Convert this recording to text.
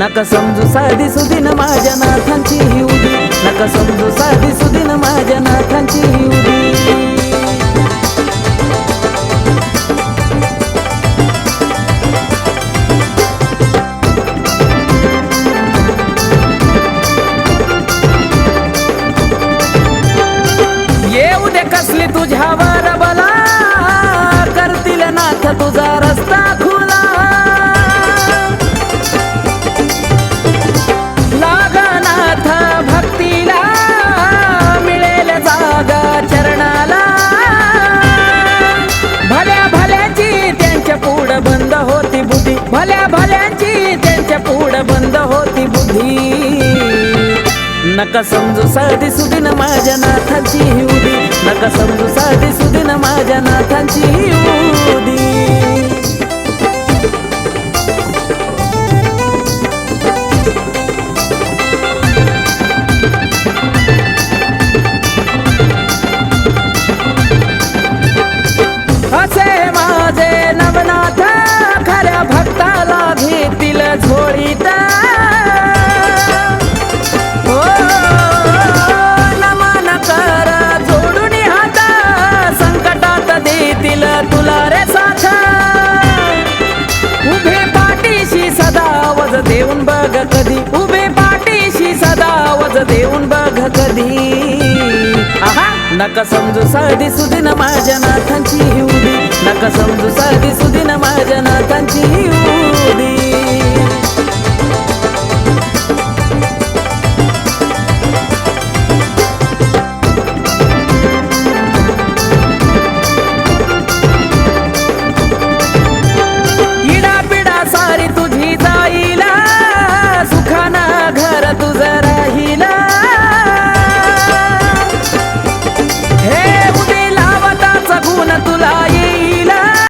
नका समजू साधी सुदिन माझ्या नाथांची ही उदी. नका समजू साधी सुदिन माझ्या नाथा पुढ बंद होती बुद्धी. नका समजू साधी सुदिन माझ्या नाथांची उदी नका समजू साधी सुदिन माझ्या नाथांची उदी नका समजू साधी सुदिन माझ्या नाथांची ही नका समजू साधी सुदीन माझ्या